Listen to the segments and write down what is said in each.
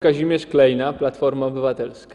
Kazimierz Klejna, Platforma Obywatelska.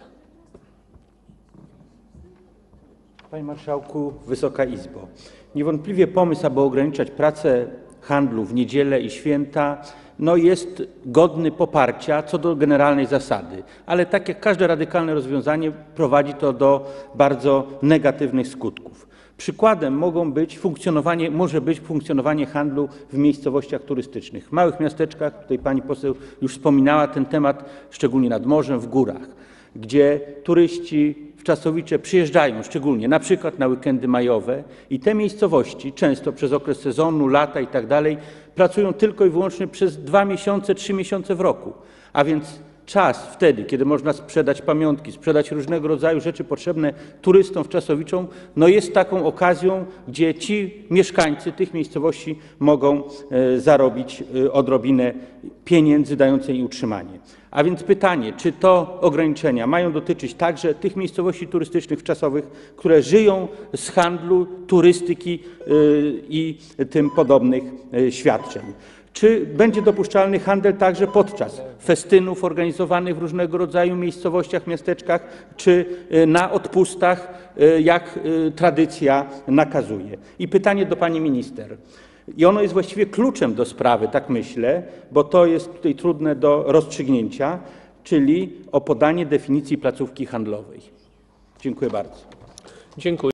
Panie Marszałku, Wysoka Izbo. Niewątpliwie pomysł, aby ograniczać pracę handlu w niedzielę i święta, no jest godny poparcia co do generalnej zasady, ale tak jak każde radykalne rozwiązanie prowadzi to do bardzo negatywnych skutków. Przykładem mogą być funkcjonowanie, może być funkcjonowanie handlu w miejscowościach turystycznych, małych miasteczkach, tutaj pani poseł już wspominała ten temat, szczególnie nad morzem, w górach, gdzie turyści w Czasowicze przyjeżdżają szczególnie na przykład na weekendy majowe i te miejscowości często przez okres sezonu, lata i tak dalej pracują tylko i wyłącznie przez dwa miesiące, trzy miesiące w roku, a więc czas wtedy, kiedy można sprzedać pamiątki, sprzedać różnego rodzaju rzeczy potrzebne turystom w Czasowiczom, no jest taką okazją, gdzie ci mieszkańcy tych miejscowości mogą e, zarobić e, odrobinę pieniędzy dającej im utrzymanie. A więc pytanie, czy to ograniczenia mają dotyczyć także tych miejscowości turystycznych czasowych, które żyją z handlu, turystyki y, i tym podobnych świadczeń? Czy będzie dopuszczalny handel także podczas festynów organizowanych w różnego rodzaju miejscowościach, miasteczkach, czy y, na odpustach, y, jak y, tradycja nakazuje? I pytanie do pani minister. I ono jest właściwie kluczem do sprawy, tak myślę, bo to jest tutaj trudne do rozstrzygnięcia, czyli o podanie definicji placówki handlowej. Dziękuję bardzo. Dziękuję.